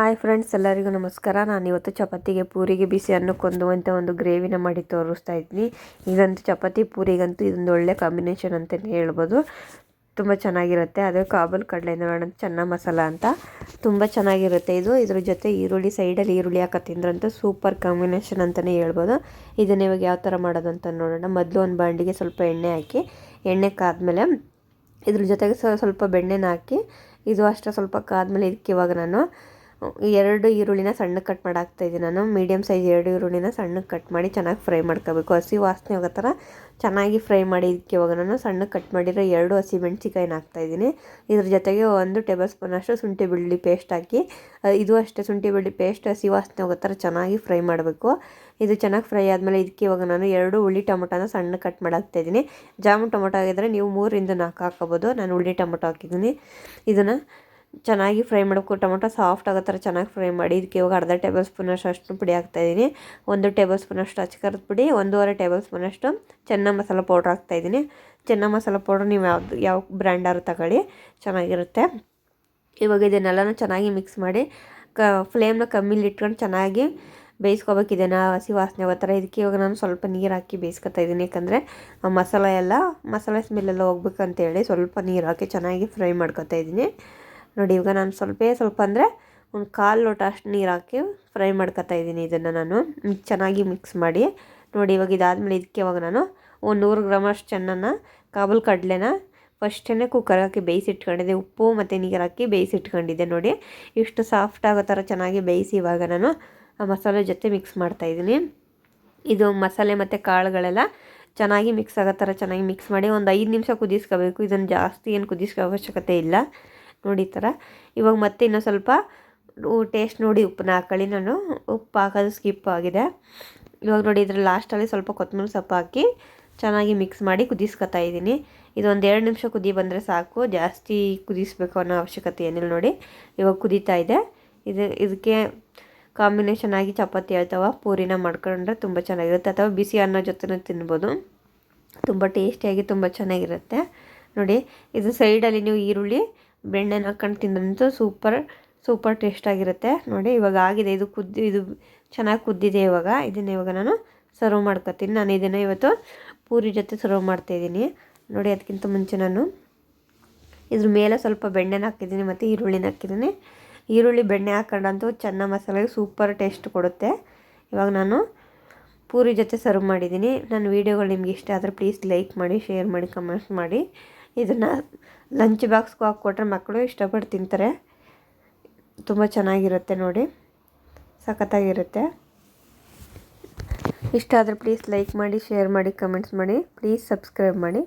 Hi friends, ಎಲ್ಲರಿಗೂ ನಮಸ್ಕಾರ. ನಾನು ಇವತ್ತು ಚಪಾತಿಗೆ ಪೂರಿಗೆ ಬಿಸಿ ಅನ್ನು ಕೊಂದುವಂಥ ಒಂದು ಗ್ರೇವಿನ ಮಾಡಿ ತೋರಿಸ್ತಾ ಇದ್ದೀನಿ. ಇದಂತೂ ಚಪಾತಿ, ಪೂರಿಗಂತೂ ಇದೊಂದು ಒಳ್ಳೆ ಕಾಂಬಿನೇಷನ್ ಅಂತಲೇ ಹೇಳ್ಬೋದು. ತುಂಬ ಚೆನ್ನಾಗಿರುತ್ತೆ. ಅದೇ ಕಾಬಲ್ ಕಡಲೆಯಿಂದ ಮಾಡೋದು ಚೆನ್ನ ಮಸಾಲ ಅಂತ. ತುಂಬ ಚೆನ್ನಾಗಿರುತ್ತೆ ಇದು. ಇದ್ರ ಜೊತೆ ಈರುಳ್ಳಿ, ಸೈಡಲ್ಲಿ ಈರುಳ್ಳಿ ಹಾಕೋ ತಿಂದ್ರಂತೂ ಸೂಪರ್ ಕಾಂಬಿನೇಷನ್ ಅಂತಲೇ ಹೇಳ್ಬೋದು. ಇದನ್ನು ಇವಾಗ ಯಾವ ಥರ ಮಾಡೋದು ಅಂತ ನೋಡೋಣ. ಮೊದಲು ಒಂದು ಬಾಂಡಿಗೆ ಸ್ವಲ್ಪ ಎಣ್ಣೆ ಹಾಕಿ, ಎಣ್ಣೆ ಕಾದ್ಮೇಲೆ ಇದ್ರ ಜೊತೆಗೆ ಸ್ವಲ್ಪ ಬೆಣ್ಣೆನ ಹಾಕಿ, ಇದು ಅಷ್ಟೇ ಸ್ವಲ್ಪ ಕಾದ್ಮೇಲೆ ಇದಕ್ಕೆ ಇವಾಗ ನಾನು ಎರಡು ಈರುಳ್ಳಿನ ಸಣ್ಣಕ್ಕೆ ಕಟ್ ಮಾಡಿ ಇದ್ದೀನಿ ನಾನು. ಮೀಡಿಯಮ್ ಸೈಜ್ ಎರಡು ಈರುಳ್ಳಿನ ಸಣ್ಣಕ್ಕೆ ಕಟ್ ಮಾಡಿ ಚೆನ್ನಾಗಿ ಫ್ರೈ ಮಾಡ್ಕೋಬೇಕು. ಹಸಿ ವಾಸನೆ ಹೋಗೋ ಥರ ಚೆನ್ನಾಗಿ ಫ್ರೈ ಮಾಡಿ ಇದಕ್ಕೆ ಇವಾಗ ನಾನು ಸಣ್ಣಕ್ಕೆ ಕಟ್ ಮಾಡಿರೋ ಎರಡು ಹಸಿ ಮೆಣಸಿಕಾಯಿನ ಹಾಕ್ತಾಯಿದ್ದೀನಿ ಇದ್ರ ಜೊತೆಗೆ ಒಂದು ಟೇಬಲ್ ಸ್ಪೂನಷ್ಟು ಶುಂಠಿ ಬೆಳ್ಳುಳ್ಳಿ ಪೇಸ್ಟ್ ಹಾಕಿ ಇದು ಅಷ್ಟೇ ಶುಂಠಿ ಬೆಳ್ಳಿ ಪೇಸ್ಟ್ ಹಸಿ ವಾಸನೆ ಹೋಗೋ ಥರ ಚೆನ್ನಾಗಿ ಫ್ರೈ ಮಾಡಬೇಕು. ಇದು ಚೆನ್ನಾಗಿ ಫ್ರೈ ಆದಮೇಲೆ ಇದಕ್ಕೆ ಇವಾಗ ನಾನು ಎರಡು ಹುಳಿ ಟೊಮೊಟೊನ ಸಣ್ಣ ಕಟ್ ಮಾಡಿ ಇದ್ದೀನಿ. ಜಾಮೂನ್ ಟೊಮೊಟೊ ಆಗಿದ್ರೆ ನೀವು ಮೂರಿಂದ ನಾಲ್ಕು ಹಾಕೋಬೋದು ನಾನು ಹುಳಿ ಟೊಮೊಟೊ ಹಾಕಿದ್ದೀನಿ. ಇದನ್ನು ಚೆನ್ನಾಗಿ ಫ್ರೈ ಮಾಡಬೇಕು ಟೊಮೊಟೊ ಸಾಫ್ಟ್ ಆಗೋ ಥರ ಚೆನ್ನಾಗಿ ಫ್ರೈ ಮಾಡಿ, ಇದಕ್ಕೆ ಇವಾಗ ಅರ್ಧ ಟೇಬಲ್ ಸ್ಪೂನಷ್ಟು ಅಷ್ಟು ಪುಡಿ ಹಾಕ್ತಾಯಿದ್ದೀನಿ ಒಂದು ಟೇಬಲ್ ಸ್ಪೂನಷ್ಟು ಅಚ್ಚಕರದ ಪುಡಿ, ಒಂದೂವರೆ ಟೇಬಲ್ ಸ್ಪೂನಷ್ಟು ಚೆನ್ನ ಮಸಾಲೆ ಪೌಡ್ರ್ ಹಾಕ್ತಾಯಿದ್ದೀನಿ ಚೆನ್ನ ಮಸಾಲ ಪೌಡ್ರ್ ನೀವು ಯಾವ್ದು, ಯಾವ ಬ್ರ್ಯಾಂಡಾರು ತಗೊಳ್ಳಿ, ಚೆನ್ನಾಗಿರುತ್ತೆ. ಇವಾಗ ಇದನ್ನೆಲ್ಲನೂ ಚೆನ್ನಾಗಿ ಮಿಕ್ಸ್ ಮಾಡಿ, ಕ, ಫ್ಲೇಮ್ನ ಕಮ್ಮಿಲಿ ಇಟ್ಕೊಂಡು ಚೆನ್ನಾಗಿ ಬೇಯಿಸ್ಕೋಬೇಕು. ಇದನ್ನು ಹಸಿ ವಾಸನೆ ಆಗೋ ಥರ. ಇದಕ್ಕೆ ಇವಾಗ ನಾನು ಸ್ವಲ್ಪ ನೀರು ಹಾಕಿ ಬೇಯಿಸ್ಕೊತಾ ಇದ್ದೀನಿ ಯಾಕಂದರೆ ಮಸಾಲೆ ಎಲ್ಲ, ಮಸಾಲೆ ಸ್ಮೆಲ್ಲೆಲ್ಲ ಹೋಗ್ಬೇಕಂತೇಳಿ ಸ್ವಲ್ಪ ನೀರು ಹಾಕಿ ಚೆನ್ನಾಗಿ ಫ್ರೈ ಮಾಡ್ಕೊತಾ ಇದ್ದೀನಿ ನೋಡಿ, ಇವಾಗ ನಾನು ಸ್ವಲ್ಪ ಸ್ವಲ್ಪ ಅಂದರೆ ಒಂದು ಕಾಲು ಲೋಟ ಅಷ್ಟು ನೀರು ಹಾಕಿ ಫ್ರೈ ಮಾಡ್ಕೊತಾ ಇದ್ದೀನಿ ಇದನ್ನು ನಾನು. ಚೆನ್ನಾಗಿ ಮಿಕ್ಸ್ ಮಾಡಿ. ನೋಡಿ, ಇವಾಗ ಇದಾದಮೇಲೆ ಇದಕ್ಕೆ ಇವಾಗ ನಾನು ಒಂದು ನೂರು ಗ್ರಾಮ್ ಅಷ್ಟು ಚೆನ್ನನ್ನು ಕಾಬಲ್ ಕಡಲೆನ ಫಸ್ಟೇ ಕುಕ್ಕರ್ ಹಾಕಿ ಬೇಯಿಸಿಟ್ಕೊಂಡಿದ್ದೆ. ಉಪ್ಪು ಮತ್ತು ನೀರು ಹಾಕಿ ಬೇಯಿಸಿಟ್ಕೊಂಡಿದ್ದೆ. ನೋಡಿ, ಇಷ್ಟು ಸಾಫ್ಟ್ ಆಗೋ ಥರ ಚೆನ್ನಾಗಿ ಬೇಯಿಸಿ ಇವಾಗ ನಾನು ಆ ಮಸಾಲೆ ಜೊತೆ ಮಿಕ್ಸ್ ಮಾಡ್ತಾಯಿದ್ದೀನಿ ಇದು ಮಸಾಲೆ ಮತ್ತು ಕಾಳುಗಳೆಲ್ಲ ಚೆನ್ನಾಗಿ ಮಿಕ್ಸ್ ಆಗೋ ಥರ ಚೆನ್ನಾಗಿ ಮಿಕ್ಸ್ ಮಾಡಿ ಒಂದು ಐದು ನಿಮಿಷ ಕುದಿಸ್ಕೋಬೇಕು. ಇದನ್ನು ಜಾಸ್ತಿ ಏನು ಕುದಿಸ್ಕೋ ಅವಶ್ಯಕತೆ ಇಲ್ಲ. ನೋಡಿ ಈ ಥರ ಇವಾಗ ಮತ್ತೆ ಇನ್ನೂ ಸ್ವಲ್ಪ ಟೇಸ್ಟ್ ನೋಡಿ ಉಪ್ಪನ್ನ ಹಾಕೊಳ್ಳಿ. ನಾನು ಉಪ್ಪು ಹಾಕೋದು ಸ್ಕಿಪ್ ಆಗಿದೆ. ಇವಾಗ ನೋಡಿ ಇದ್ರಲ್ಲಿ ಲಾಸ್ಟಲ್ಲಿ ಸ್ವಲ್ಪ ಕೊತ್ತಂಬರಿ ಸೊಪ್ಪು ಹಾಕಿ ಚೆನ್ನಾಗಿ ಮಿಕ್ಸ್ ಮಾಡಿ ಕುದಿಸ್ಕೊತಾ ಇದ್ದೀನಿ. ಇದೊಂದು ಎರಡು ನಿಮಿಷ ಕುದಿ ಬಂದರೆ ಸಾಕು. ಜಾಸ್ತಿ ಕುದಿಸ್ಬೇಕು ಅನ್ನೋ ಅವಶ್ಯಕತೆ ಏನಿಲ್ಲ ನೋಡಿ. ಇವಾಗ ಕುದೀತಾ ಇದೆ. ಇದು, ಇದಕ್ಕೆ ಕಾಂಬಿನೇಷನ್ ಆಗಿ ಚಪಾತಿ ಅಥವಾ ಪೂರಿನ ಮಾಡ್ಕೊಂಡ್ರೆ ತುಂಬ ಚೆನ್ನಾಗಿರುತ್ತೆ. ಅಥವಾ ಬಿಸಿ ಅನ್ನ ಜೊತೆ ತಿನ್ಬೋದು. ತುಂಬ ಟೇಸ್ಟಿಯಾಗಿ ತುಂಬ ಚೆನ್ನಾಗಿರುತ್ತೆ. ನೋಡಿ, ಇದು ಸೈಡಲ್ಲಿ ನೀವು ಈರುಳ್ಳಿ ಬೆಣ್ಣೆನ ಹಾಕ್ಕೊಂಡು ತಿಂದ್ರಂತೂ ಸೂಪರ್ ಸೂಪರ್ ಟೇಸ್ಟಾಗಿರುತ್ತೆ ನೋಡಿ, ಇವಾಗ ಆಗಿದೆ. ಇದು ಕುದ್ದು ಇದು ಚೆನ್ನಾಗಿ ಕುದ್ದಿದೆ ಇವಾಗ. ಇದನ್ನು ಇವಾಗ ನಾನು ಸರ್ವ್ ಮಾಡ್ಕೊತೀನಿ. ನಾನು ಇದನ್ನು ಇವತ್ತು ಪೂರಿ ಜೊತೆ ಸರ್ವ್ ಮಾಡ್ತಾಯಿದ್ದೀನಿ ನೋಡಿ, ಅದಕ್ಕಿಂತ ಮುಂಚೆ ನಾನು ಇದ್ರ ಮೇಲೆ ಸ್ವಲ್ಪ ಬೆಣ್ಣೆನ ಹಾಕಿದ್ದೀನಿ ಮತ್ತು ಈರುಳ್ಳಿನ ಹಾಕಿದ್ದೀನಿ. ಈರುಳ್ಳಿ ಬೆಣ್ಣೆ ಹಾಕೊಂಡಂತೂ ಚೆನ್ನ ಮಸಾಲೆಗೆ ಸೂಪರ್ ಟೇಸ್ಟ್ ಕೊಡುತ್ತೆ. ಇವಾಗ ನಾನು ಪೂರಿ ಜೊತೆ ಸರ್ವ್ ಮಾಡಿದ್ದೀನಿ. ನನ್ನ ವೀಡಿಯೋಗಳು ನಿಮ್ಗೆ ಇಷ್ಟ ಆದರೆ ಪ್ಲೀಸ್ ಲೈಕ್ ಮಾಡಿ ಶೇರ್ ಮಾಡಿ ಕಮೆಂಟ್ಸ್ ಮಾಡಿ. ಇದನ್ನು ಲಂಚ್ ಬಾಕ್ಸ್ಗೂ ಹಾಕ್ಕೊಟ್ರೆ ಮಕ್ಕಳು ಇಷ್ಟಪಟ್ಟು ತಿಂತಾರೆ. ತುಂಬ ಚೆನ್ನಾಗಿರುತ್ತೆ ನೋಡಿ. ಸಖತ್ತಾಗಿರುತ್ತೆ. ಇಷ್ಟ ಆದರೆ ಪ್ಲೀಸ್ ಲೈಕ್ ಮಾಡಿ ಶೇರ್ ಮಾಡಿ ಕಮೆಂಟ್ಸ್ ಮಾಡಿ. ಪ್ಲೀಸ್ ಸಬ್ಸ್ಕ್ರೈಬ್ ಮಾಡಿ.